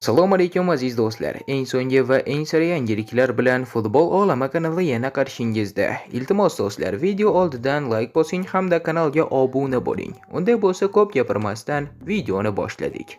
Assalomu alaykum aziz do'stlar. Eng so'nggi va eng sara yangiliklar bilan Futbol olami kanali yana qarshingizda. Iltimos do'stlar, video oldidan like bosing hamda kanalga obuna bo'ling. Unday bo'lsa ko'p gapirmasdan videoni boshladik.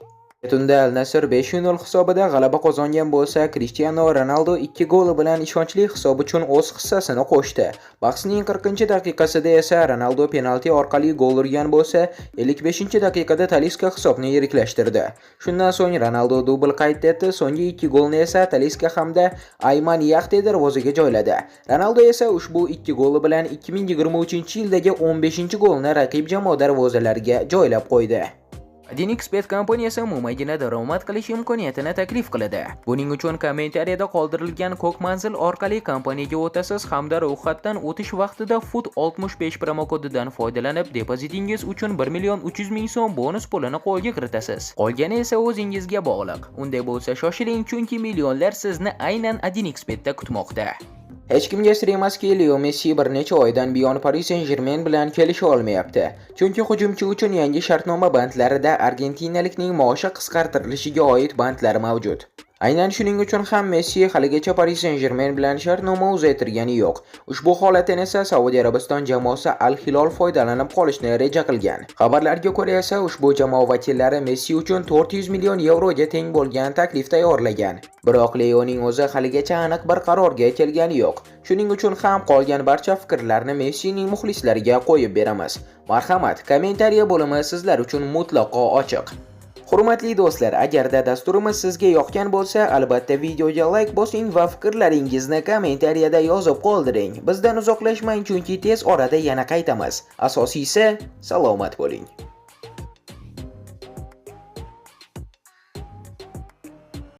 Tunda Al-Nasr 5-0 hisobida g'alaba qozongan bo'lsa, Cristiano Ronaldo 2 goli bilan ishonchli hisob uchun o'z hissasini qo'shdi. Bahsning 40-daqiqasida esa Ronaldo penalti orqali gol urgan bo'lsa, 55-daqiqada Taliska hisobni yiriklashtirdi. Shundan so'ng Ronaldo dubl qayd etdi, so'nggi 2 golni esa Taliska hamda Ayman Yaxte darvozaga joyladi. Ronaldo esa ushbu 2 goli bilan 2023-yildagi 15-golni raqib jamoa darvozalariga joylab qo'ydi. Adinxbet kompaniyasi mo'maygina daromad qilish imkoniyatini taklif qiladi. Buning uchun kommentariyada qoldirilgan ko'k manzil orqali kompaniyaga o'tasiz hamda ro'yxatdan o'tish vaqtida fut 65 promokodidan foydalanib depozitingiz uchun 1 million 300 ming so'm bonus pulini qo'lga kiritasiz. Qolgani esa o'zingizga bog'liq. Unday bo'lsa shoshiling chunki millionlar sizni aynan Adinxbetda kutmoqda. Hech kimga sir emaski, Leo Messi bir necha oydan buyon Paris Saint-Germain bilan kelisha olmayapti. Chunki hujumchi uchun yangi shartnoma bandlarida argentinalikning maoshi qisqartirilishiga oid bandlar mavjud. Aynan shuning uchun ham Messi haligacha Paris Saint-Germain bilan shartnoma uzaytirgani yo'q. Ushbu holatdan esa Saudiya Arabiston jamoasi Al Hilol foydalanib qolishni reja qilgan. Xabarlarga ko'ra esa ushbu jamoa vakillari Messi uchun 400 million yevroga teng bo'lgan taklif tayyorlagan. Biroq Leoning o'zi haligacha aniq bir qarorga kelgani yo'q. Shuning uchun ham qolgan barcha fikrlarni Messining muxlislariga qo'yib beramiz. Marhamat, kommentariya bo'limi sizlar uchun mutlaqo ochiq. Hurmatli do'stlar, agarda dasturimiz sizga yoqgan bo'lsa, albatta videoga like bosing va fikrlaringizni kommentariyada yozib qoldiring. Bizdan uzoqlashmang chunki tez orada yana qaytamiz. Asosiysi salomat bo'ling.